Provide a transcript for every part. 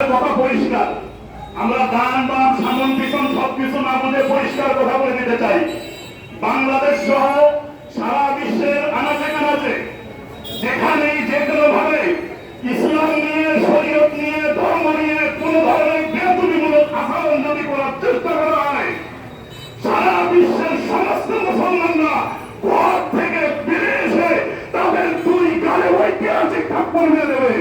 কথা পরিষ্কার। আমরা দান বাম সামন, পিছন সবকিছু না বুঝে পরিষ্কার কথা বলে দিতে চাই। বাংলাদেশ সহ সারা বিশ্বের আনাচে কানাচে যেখানেই যে কোনো ভাবে ইসলাম নিয়ে, শরীয়ত নিয়ে, ধর্ম নিয়ে কোন ধরনের বেতনিমূলক আচরণ যদি করার চেষ্টা করা হয়, সারা বিশ্বের সমস্ত মুসলমানরা ঘর থেকে বেরিয়ে এসে তাদের দুই গালে ঐতিহাসিক থাপ্পড় দেবে।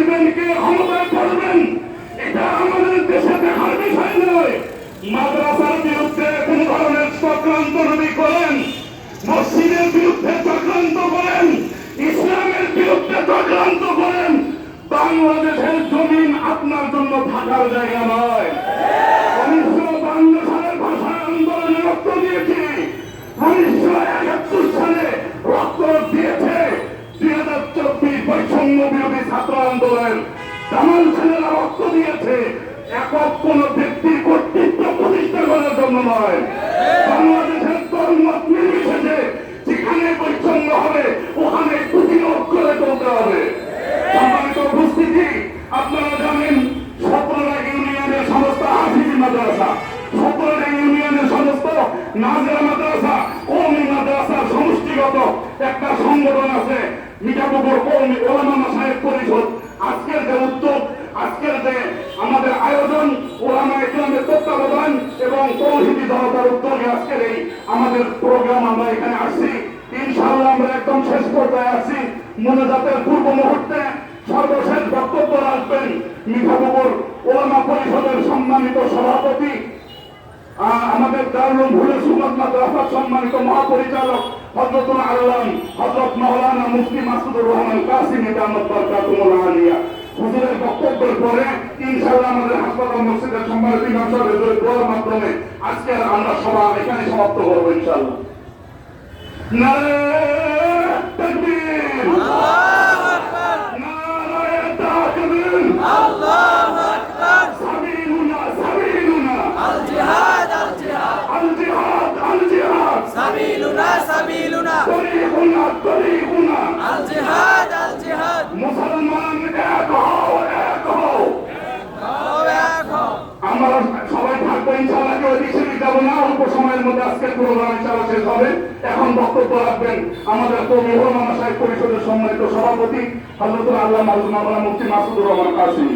আসবেন ক্ষমতায় করবেন এটা আমাদের দেশে দেখার বিষয় নয়। মাদ্রাসার বিরুদ্ধে কোন ধরনের চক্রান্ত যদি করেন, মসজিদের বিরুদ্ধে চক্রান্ত করেন, ইসলামের বিরুদ্ধে চক্রান্ত করেন, বাংলাদেশের জমিন আপনার জন্য থাকার জায়গা নয়। উনিশশো বান্ন সালে রক্ত দিয়েছে। দুই হাজার চব্বিশ বৈষম্য বিরোধী আন্দোলন জামাল ছেলেরা রক্ত দিয়েছে। একক কোন ব্যক্তির কর্তৃত্ব প্রতিষ্ঠা করার জন্য নয়। বাংলাদেশের ধর্মত নির্বিশেষে যেখানে বৈষম্য হবে, ওখানে প্রতিরোধ করে তুলতে হবে। সম্মানিত উপস্থিতি, আপনারা জানেন সতেরোটা ইউনিয়নের সমস্ত হাফিজি মাদ্রাসা সতেরোটা ইউনিয়নের সমস্ত নাজরা মাদ্রাসা কৌমি মাদ্রাসার সমষ্টিগত একটা সংগঠন আছে মিঠাপুকুর কৌমি ওলামা সাহেব পরিষদ। আজকের যে উদ্যোগ, আজকের যে আমাদের আয়োজন, ওলামা ইসলামের তত্ত্বাবধান এবং তৌহিদি জনতার উদ্যোগে আজকের এই আমাদের প্রোগ্রাম আমরা এখানে আসছি। ইনশাআল্লাহ আমরা একদম শেষ পর্যায়ে আছি। মনোজাতের পূর্ব মুহূর্তে সর্বশেষ বক্তব্য রাখবেন মিঠাপুকুর ওলামা পরিষদের সম্মানিত সভাপতি আমাদের দারুল ভুলে সুমত মাদ্রাসার মহাপরিচালক হজরতুল আল্লাহ হজরত মৌলানা মুফতি মাসুদুর রহমান কাসিম ইদামত বরকাতুল আলিয়া। হুজুরের বক্তব্যের পরে ইনশাআল্লাহ আমাদের হাসপাতাল মসজিদের সম্মানিত ইমাম সাহেবের দোয়ার মাধ্যমে আজকে আমরা সভা এখানে সমাপ্ত করব ইনশাআল্লাহ। নারায়ণ তরিকুনা তরিকুনা الجهاد الجهاد মুসলমান এক হও এক হও وياكم আমরা সবাই থাকবো ইনশাআল্লাহ কেউ এদিক সেদিক যাবো না অল্প সময়ের মধ্যে আজকের প্রোগ্রাম ইনশাআল্লাহ শেষ হবে এখন বক্তব্য রাখবেন আমাদের কবি ওলামা সাহেব পরিষদের সম্মানিত সভাপতি হজরতুল আল্লাহ মাহমুদ মাওলানা মুফতি মাসুদুর রহমান কাসিম